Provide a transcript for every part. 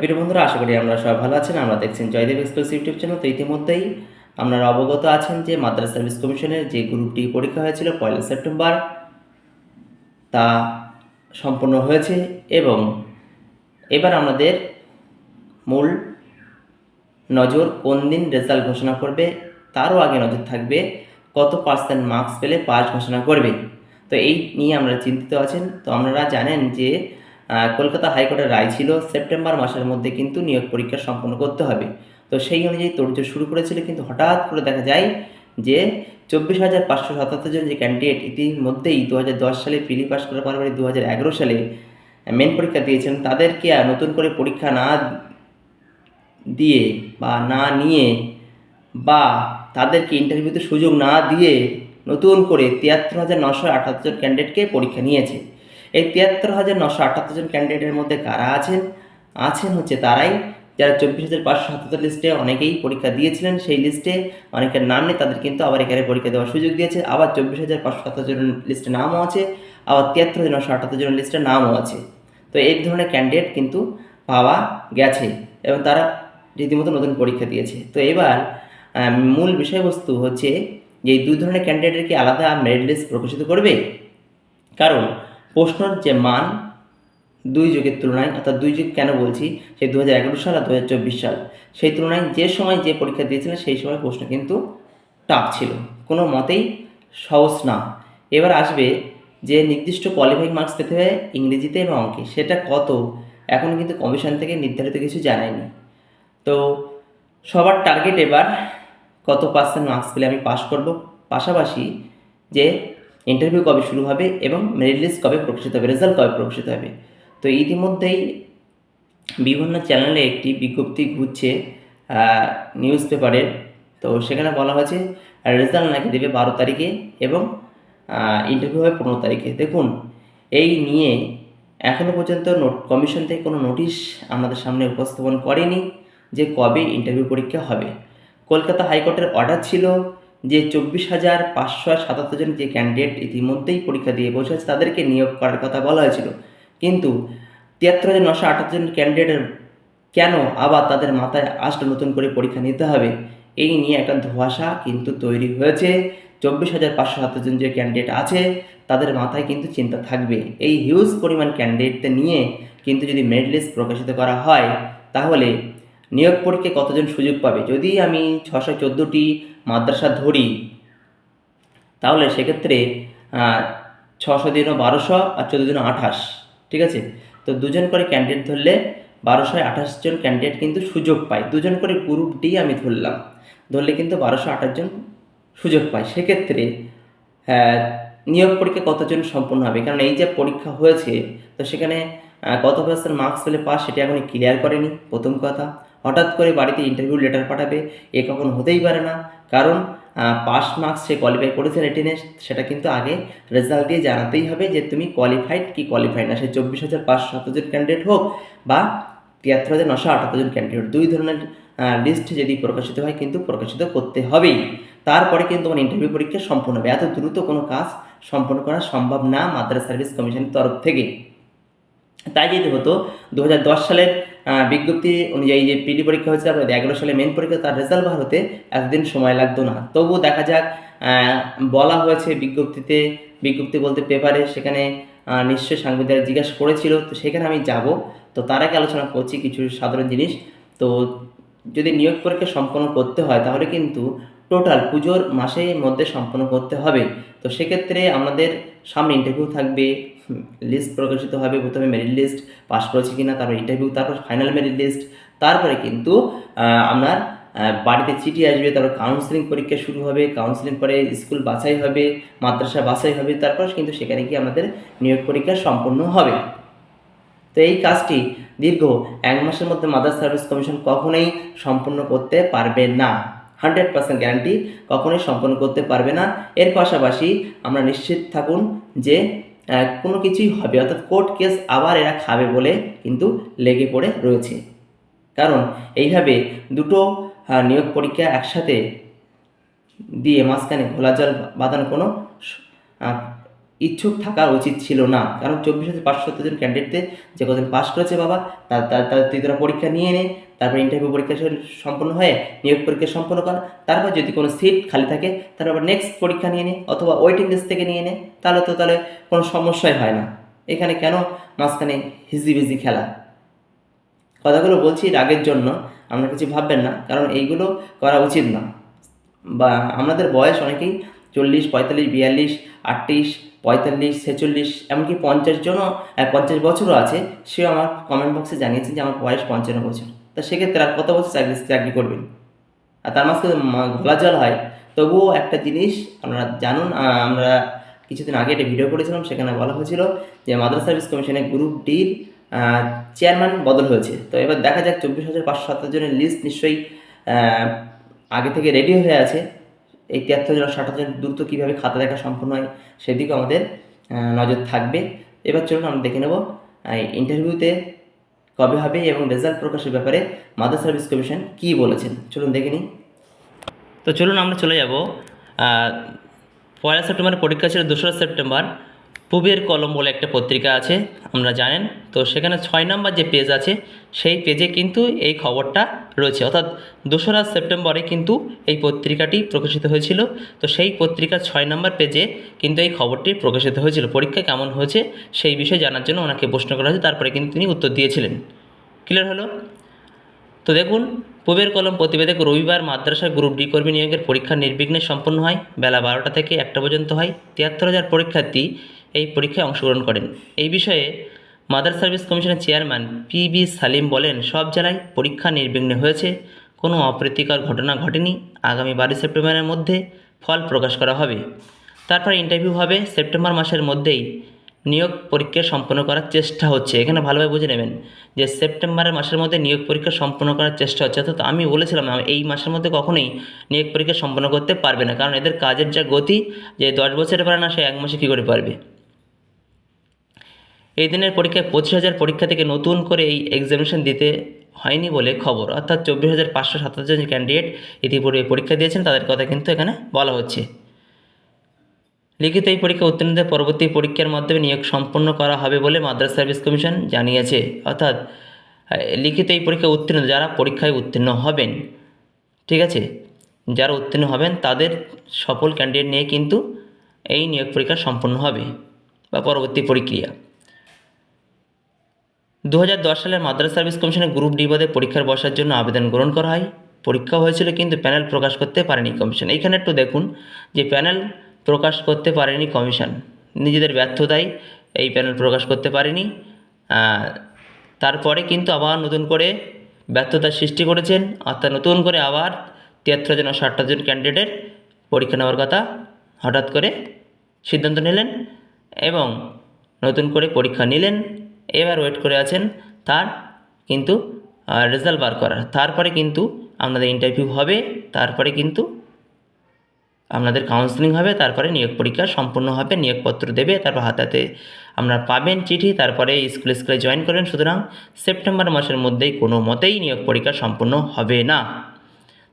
প্রিয় বন্ধুরা, আশা করি আমরা সবাই ভালো আছেন। আমরা দেখছেন জয়দেব এক্সপ্রেস ইউটিউব চ্যানেল। তো ইতিমধ্যেই আপনারা অবগত আছেন যে মাদ্রাসা সার্ভিস কমিশনের যে গ্রুপটি পরীক্ষা হয়েছিল পয়লা সেপ্টেম্বর, তা সম্পন্ন হয়েছে এবং এবার আমাদের মূল নজর কোন দিন রেজাল্ট ঘোষণা করবে, তারও আগে নজর থাকবে কত পার্সেন্ট মার্কস পেলে পাস ঘোষণা করবে। তো এই নিয়ে আমরা চিন্তিত আছেন। তো আপনারা জানেন যে কলকাতা হাইকোর্টের রায় ছিল সেপ্টেম্বর মাসের মধ্যে কিন্তু নিয়োগ পরীক্ষা সম্পন্ন করতে হবে। তো সেই অনুযায়ী তোড়জোড় শুরু করেছিল কিন্তু হঠাৎ করে দেখা যায় যে চব্বিশ হাজার পাঁচশো সাতাত্তর জন যে ক্যান্ডিডেট ইতিমধ্যেই দু হাজার দশ সালে প্রিলি পাস করার পরে দু হাজার এগারো সালে মেন পরীক্ষা দিয়েছেন, তাদেরকে আর নতুন করে পরীক্ষা না দিয়ে বা না নিয়ে বা তাদেরকে ইন্টারভিউতে সুযোগ না দিয়ে নতুন করে তিয়াত্তর হাজার নশো আটাত্তর ক্যান্ডিডেটকে পরীক্ষা নিয়েছে। এই তিয়াত্তর হাজার নশো আটাত্তর জন ক্যান্ডিডেটের মধ্যে কারা আছেন? আছেন হচ্ছে তারাই। যারা চব্বিশ হাজার পাঁচশো সাতাত্তর লিস্টে অনেকেই পরীক্ষা দিয়েছিলেন সেই লিস্টে অনেকের নাম নেই, তাদের কিন্তু আবার এখানে পরীক্ষা দেওয়ার সুযোগ দিয়েছে। আবার চব্বিশ হাজার পাঁচশো সাতাত্তর জন লিস্টে নামও আছে। আবার তিয়াত্তর হাজার নশো আটাত্তর জন লিস্টে নামও আছে। তো এই ধরনের ক্যান্ডিডেট কিন্তু পাওয়া গেছে এবং তারা রীতিমতো নতুন পরীক্ষা দিয়েছে। তো এবার মূল বিষয়বস্তু হচ্ছে যে এই দুই ধরনের ক্যান্ডিডেটের কি আলাদা মেরিট লিস্ট প্রকাশিত করবে? কারণ প্রশ্নর যে মান দুই যুগের তুলনায়, অর্থাৎ দুই যুগ কেন বলছি? সেই দু হাজার এগারো সাল আর দু হাজার চব্বিশ সাল। সেই তুলনায় যে সময় যে পরীক্ষা দিয়েছিলেন, সেই সময় প্রশ্ন কিন্তু টাফ ছিল। কোনো মতেই সহজ না। এবার আসবে যে নির্দিষ্ট কোয়ালিফাইং মার্কস পেতে হবে ইংরেজিতে এবং অঙ্কে। সেটা কত? এখন কিন্তু কমিশন থেকে নির্ধারিত কিছু জানায়নি। তো সবার টার্গেট এবার কত পার্সেন্ট মার্কস পেলে আমি পাস করব? পাশাপাশি যে ইন্টারভিউ কবে শুরু হবে এবং মেরিট লিস্ট কবে প্রকাশিত হবে, রেজাল্ট কবে প্রকাশিত হবে? তো ইতিমধ্যেই বিভিন্ন চ্যানেলে একটি বিজ্ঞপ্তি ঘুরছে নিউজ পেপারের তো সেখানে বলা হয়েছে, রেজাল্ট নাকি দেবে বারো তারিখে এবং ইন্টারভিউ হবে পনেরো তারিখে। দেখুন, এই নিয়ে এখনও পর্যন্ত নোট কমিশন থেকে কোনো নোটিশ আমাদের সামনে উপস্থাপন করেনি যে কবে ইন্টারভিউ পরীক্ষা হবে। কলকাতা হাইকোর্টের অর্ডার ছিল যে চব্বিশ হাজার পাঁচশো সাতাত্তর জন যে ক্যান্ডিডেট ইতিমধ্যেই পরীক্ষা দিয়ে বসেছে, তাদেরকে নিয়োগ করার কথা বলা হয়েছিল। কিন্তু তিয়াত্তর হাজার নশো আটাত্তর জন ক্যান্ডিডেটের কেন আবার তাদের মাথায় আসলে নতুন করে পরীক্ষা নিতে হবে? এই নিয়ে একটা ধোঁয়াশা কিন্তু তৈরি হয়েছে। চব্বিশ হাজার পাঁচশো সাতাত্তর জন যে ক্যান্ডিডেট আছে, তাদের মাথায় কিন্তু চিন্তা থাকবে। এই হিউজ পরিমাণ ক্যান্ডিডেটদের নিয়ে কিন্তু যদি মেরিট লিস্ট প্রকাশিত করা হয়, তাহলে নিয়োগ পরীক্ষায় কতজন সুযোগ পাবে? যদি আমি ছশো চোদ্দোটি মাদ্রাসা ধরি, তাহলে সেক্ষেত্রে ছশো দিনও বারোশো আর চোদ্দ দিনও আঠাশ, ঠিক আছে? তো দুজন করে ক্যান্ডিডেট ধরলে বারোশো আঠাশ জন ক্যান্ডিডেট কিন্তু সুযোগ পায়। দুজন করে গ্রুপ ডি আমি ধরলাম, ধরলে কিন্তু বারোশো আঠাশ জন সুযোগ পায়। সেক্ষেত্রে নিয়োগ পরীক্ষা কতজন সম্পূর্ণ হবে? কারণ এই যে পরীক্ষা হয়েছে, তো সেখানে কত পার্সেন্ট মার্কস পেলে পাস সেটা এখন ক্লিয়ার করেনি, প্রথম কথা। হঠাৎ করে বাড়িতে ইন্টারভিউ লেটার পাঠাবে, এ কখন হতেই পারে না। কারণ পাস মার্কস সে কোয়ালিফাই করেছে রেটিনে সেটা কিন্তু আগে রেজাল্ট দিয়ে জানাতেই হবে যে তুমি কোয়ালিফাইড কি কোয়ালিফাইড না। সে চব্বিশ হাজার পাঁচশো সাতজন ক্যান্ডিডেট হোক বা তিয়াত্তর হাজার নশো আটাত্তর জন ক্যান্ডিডেট দুই ধরনের লিস্ট যদি প্রকাশিত হয় কিন্তু প্রকাশিত করতে হবেই। তারপরে কিন্তু তোমার ইন্টারভিউ পরীক্ষা সম্পূর্ণ হবে। এত দ্রুত কোনো কাজ সম্পন্ন করা সম্ভব না মাদ্রাস সার্ভিস কমিশনের তরফ থেকে। তাই যদি হতো দু হাজার দশ সালের বিজ্ঞপ্তি অনুযায়ী যে পিডি পরীক্ষা হয়েছে, তারপরে এগারো সালে মেন পরীক্ষা, তার রেজাল্ট বার হতে এতদিন সময় লাগতো না। তবুও দেখা যাক বলা হয়েছে বিজ্ঞপ্তিতে, বিজ্ঞপ্তি বলতে পেপারে, সেখানে নিশ্চয়ই সাংবাদিকরা জিজ্ঞাসা করেছিল, তো সেখানে আমি যাব। তো তার আগে আলোচনা করছি কিছু সাধারণ জিনিস। তো যদি নিয়োগ পরীক্ষা সম্পন্ন করতে হয়, তাহলে কিন্তু টোটাল পুজোর মাসের মধ্যে সম্পন্ন করতে হবে। তো সেক্ষেত্রে আমাদের সামনে ইন্টারভিউ থাকবে। লিস্ট প্রকাশিত হবে, প্রথমে মেরিট লিস্ট পাস করেছে কিনা, তারপর ইন্টারভিউ তারপর ফাইনাল মেরিট লিস্ট তারপরে কিন্তু আপনার বাড়িতে চিঠি আসবে, তারপর কাউন্সিলিং পরীক্ষা শুরু হবে কাউন্সিলিং পরে স্কুল বাছাই হবে, মাদ্রাসা বাছাই হবে, তারপর কিন্তু সেখানে গিয়ে আমাদের নিয়োগ পরীক্ষা সম্পন্ন হবে। তো এই কাজটি দীর্ঘ এক মাসের মধ্যে মাদার সার্ভিস কমিশন কখনোই সম্পূর্ণ করতে পারবে না। হান্ড্রেড পার্সেন্ট গ্যারান্টি কখনোই সম্পন্ন করতে পারবে না। এর পাশাপাশি আমরা নিশ্চিত থাকুন যে কোনো কিছুই হবে। অর্থাৎ কোর্ট কেস আবার এরা খাবে বলে কিন্তু লেগে পড়ে রয়েছে। কারণ এইভাবে দুটো নিয়োগ পরীক্ষা একসাথে দিয়ে মাঝখানে ঘোলা জল বাঁধানো কোনো ইচ্ছুক থাকা উচিত ছিল না। কারণ চব্বিশ হাজার পাঁচশো জন ক্যান্ডিডেটদের যে কজন পাস করেছে বাবা, তার তার তুই তোরা পরীক্ষা নিয়ে নে তারপর ইন্টারভিউ পরীক্ষা সম্পন্ন হয়ে নিয়োগ পরীক্ষা সম্পন্ন কর, তারপর যদি কোনো সিট খালি থাকে তারপর নেক্সট পরীক্ষা নিয়ে নে অথবা ওয়েটিং লিস্ট থেকে নিয়ে নে, তাহলে তো তাহলে কোনো সমস্যাই হয় না। এখানে কেন? মাঝখানে হিজিবিজি খেলা। কথাগুলো বলছি রাগের জন্য আমরা কিছু ভাববেন না, কারণ এইগুলো করা উচিত না। বা আমাদের বয়স অনেকেই চল্লিশ, পঁয়তাল্লিশ, বিয়াল্লিশ, আটত্রিশ, পঁয়তাল্লিশ, ছেচল্লিশ, এমনকি পঞ্চাশ জনও পঞ্চাশ বছরও আছে, সেও আমার কমেন্ট বক্সে জানিয়েছেন যে আমার বয়স পঞ্চান্ন বছর। তা সেক্ষেত্রে আর কত বছর চাকরি চাকরি করবেন? আর তার মাঝে ঘোলা জল হয়, তবুও একটা জিনিস আপনারা জানুন আমরা কিছুদিন আগে একটা ভিডিও করেছিলাম, সেখানে বলা হয়েছিল যে মাদ্রাসা সার্ভিস কমিশনের গ্রুপ ডির চেয়ারম্যান বদল হয়েছে। তো এবার দেখা যাক চব্বিশ হাজার পাঁচশো সাতাশ জনের লিস্ট নিশ্চয়ই আগে থেকে রেডি হয়ে আছে। এই তিয়াত্তর জন ষাট জন দ্রুত কীভাবে খাতা দেখা সম্পূর্ণ হয় সেদিকে আমাদের নজর থাকবে। এবার চলুন আমরা দেখে নেব ইন্টারভিউতে কবে হবে এবং রেজাল্ট প্রকাশের ব্যাপারে মাদার সার্ভিস কমিশন কি বলেছেন? চলুন দেখে নিই। তো চলুন আমরা চলে যাব পয়লা সেপ্টেম্বর পরীক্ষা ছিল দোসরা সেপ্টেম্বর। পূবের কলম বলে একটা পত্রিকা আছে, আমরা জানেন। তো সেখানে ছয় নম্বর যে পেজ আছে, সেই পেজে কিন্তু এই খবরটা রয়েছে। অর্থাৎ দোসরা সেপ্টেম্বরে কিন্তু এই পত্রিকাটি প্রকাশিত হয়েছিল। তো সেই পত্রিকার ছয় নম্বর পেজে কিন্তু এই খবরটি প্রকাশিত হয়েছিল। পরীক্ষা কেমন হয়েছে, সেই বিষয়ে জানার জন্য ওনাকে প্রশ্ন করা হয়েছে। তারপরে কিন্তু তিনি উত্তর দিয়েছিলেন। ক্লিয়ার হলো? তো দেখুন, পূবের কলম প্রতিবেদক রবিবার মাদ্রাসা গ্রুপ ডি কর্মী নিয়োগের পরীক্ষা নির্বিঘ্নে সম্পন্ন হয়। বেলা বারোটা থেকে একটা পর্যন্ত হয়। তিয়াত্তর হাজার পরীক্ষার্থী এই পরীক্ষায় অংশগ্রহণ করেন। এই বিষয়ে মাদার সার্ভিস কমিশনের চেয়ারম্যান পি বি সালিম বলেন, সব জেলায় পরীক্ষা নির্বিঘ্নে হয়েছে, কোনো অপ্রীতিকর ঘটনা ঘটেনি। আগামী বারোই সেপ্টেম্বরের মধ্যে ফল প্রকাশ করা হবে। তারপর ইন্টারভিউ হবে, সেপ্টেম্বর মাসের মধ্যেই নিয়োগ পরীক্ষা সম্পন্ন করার চেষ্টা হচ্ছে। এখানে ভালোভাবে বুঝে নেবেন যে সেপ্টেম্বরের মাসের মধ্যে নিয়োগ পরীক্ষা সম্পন্ন করার চেষ্টা হচ্ছে। অর্থাৎ আমি বলেছিলাম এই মাসের মধ্যে কখনোই নিয়োগ পরীক্ষা সম্পন্ন করতে পারবে না। কারণ এদের কাজের যা গতি, যে দশ বছরে পারে না, সে এক মাসে কী করে পারবে? এই দিনের পরীক্ষায় পঁচিশ হাজার পরীক্ষা থেকে নতুন করে এই এক্সামিনেশন দিতে হয়নি বলে খবর। অর্থাৎ চব্বিশ হাজার পাঁচশো সাতাশ জন ক্যান্ডিডেট ইতিপূর্বে পরীক্ষা দিয়েছেন, তাদের কথা কিন্তু এখানে বলা হচ্ছে। লিখিত এই পরীক্ষা উত্তীর্ণদের পরবর্তী পরীক্ষার মাধ্যমে নিয়োগ সম্পন্ন করা হবে বলে মাদ্রাস সার্ভিস কমিশন জানিয়েছে। অর্থাৎ লিখিত এই পরীক্ষা উত্তীর্ণ, যারা পরীক্ষায় উত্তীর্ণ হবেন, ঠিক আছে? যারা উত্তীর্ণ হবেন, তাদের সফল ক্যান্ডিডেট নিয়ে কিন্তু এই নিয়োগ পরীক্ষা সম্পন্ন হবে বা পরবর্তী প্রক্রিয়া দু হাজার দশ সালের মাদ্রাস সার্ভিস কমিশনের গ্রুপ ডি পদে পরীক্ষার বসার জন্য আবেদন গ্রহণ করা হয়। পরীক্ষা হয়েছিল কিন্তু প্যানেল প্রকাশ করতে পারেনি কমিশন। এইখানে একটু দেখুন যে প্যানেল প্রকাশ করতে পারেনি কমিশন। নিজেদের ব্যর্থতায় এই প্যানেল প্রকাশ করতে পারেনি। তারপরে কিন্তু আবার নতুন করে ব্যর্থতার সৃষ্টি করেছেন। অর্থাৎ নতুন করে আবার তিয়াত্তর জন ষাটটা জন ক্যান্ডিডেটের পরীক্ষা নেওয়ার কথা হঠাৎ করে সিদ্ধান্ত নিলেন এবং নতুন করে পরীক্ষা নিলেন। এবার ওয়েট করে আছেন তার কিন্তু রেজাল্ট বার করার। তারপরে কিন্তু আপনাদের ইন্টারভিউ হবে, তারপরে কিন্তু আপনাদের কাউন্সিলিং হবে, তারপরে নিয়োগ পরীক্ষা সম্পূর্ণ হবে, নিয়োগপত্র দেবে, তারপর হাতাতে আপনারা পাবেন চিঠি, তারপরে স্কুল স্কুলে জয়েন করবেন। সুতরাং সেপ্টেম্বর মাসের মধ্যেই কোনো মতেই নিয়োগ পরীক্ষা সম্পূর্ণ হবে না।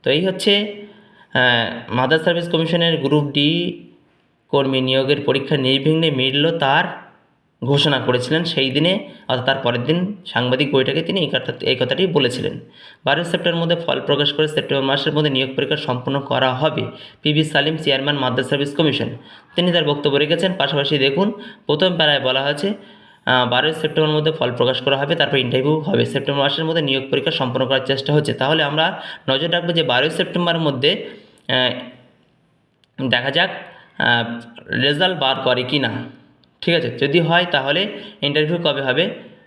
তো এই হচ্ছে মাদার সার্ভিস কমিশনের গ্রুপ ডি কর্মী নিয়োগের পরীক্ষা নির্বিঘ্নে মিলল তার ঘোষণা করেছিলেন, সেই দিনে অর্থাৎ তার পরের দিন সাংবাদিক বইটাকে তিনি এই কথা, এই কথাটি বলেছিলেন। বারোই সেপ্টেম্বর মধ্যে ফল প্রকাশ করে সেপ্টেম্বর মাসের মধ্যে নিয়োগ পরীক্ষা সম্পন্ন করা হবে PB Salim, chairman Madras service commission. তিনি তার বক্তব্য রেখেছেন, পাশাপাশি দেখুন, প্রথম প্যারায় বলা হয়েছে বারোই সেপ্টেম্বর মধ্যে ফল প্রকাশ করা হবে, তারপর ইন্টারভিউ হবে। সেপ্টেম্বর মাসের মধ্যে নিয়োগ পরীক্ষা সম্পন্ন করার চেষ্টা হচ্ছে। তাহলে আমরা নজর রাখব যে বারোই সেপ্টেম্বরের মধ্যে দেখা যাক রেজাল্ট বার করে কি না ঠিক আছে, যদি হয় তাহলে ইন্টারভিউ কবে হবে?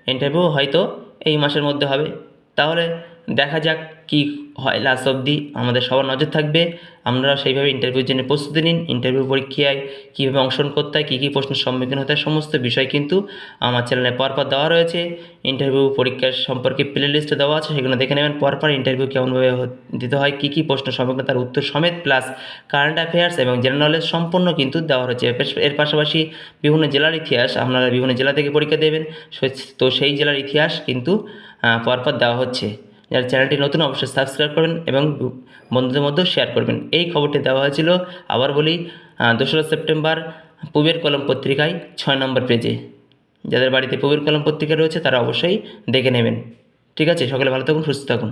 ইন্টারভিউ হয়তো এই মাসের মধ্যে হবে। তাহলে দেখা যাক কি হয় লাস্ট অবধি। আমাদের সবার নজর থাকবে। আপনারা সেইভাবে ইন্টারভিউর জন্য প্রস্তুতি নিন ইন্টারভিউ পরীক্ষায় কীভাবে অংশগ্রহণ করতে হয়, কী কী প্রশ্নের সম্মুখীন হতে হয়, সমস্ত বিষয় কিন্তু আমার চ্যানেলে পরপর দেওয়া রয়েছে। ইন্টারভিউ পরীক্ষার সম্পর্কে প্লে লিস্টে দেওয়া আছে, সেগুলো দেখে নেবেন। পরপর ইন্টারভিউ কেমনভাবে দিতে হয়, কী কী প্রশ্ন সম্মুখীন তার উত্তর সমেত প্লাস কারেন্ট অ্যাফেয়ার্স এবং জেনারেল নলেজ সম্পূর্ণ কিন্তু দেওয়া হচ্ছে এর পাশাপাশি বিভিন্ন জেলার ইতিহাস আপনারা বিভিন্ন জেলা থেকে পরীক্ষা দেবেন। তো সেই জেলার ইতিহাস কিন্তু পরপর দেওয়া হচ্ছে। যারা চ্যানেলটি নতুন অবশ্যই সাবস্ক্রাইব করবেন এবং বন্ধুদের মধ্যেও শেয়ার করবেন। এই খবরটি দেওয়া হয়েছিল, আবার বলি দোসরা সেপ্টেম্বর পুবের কলম পত্রিকায় ছয় নম্বর পেজে। যাদের বাড়িতে পুবের কলম পত্রিকা রয়েছে, তারা অবশ্যই দেখে নেবেন। ঠিক আছে, সকলে ভালো থাকুন, সুস্থ থাকুন।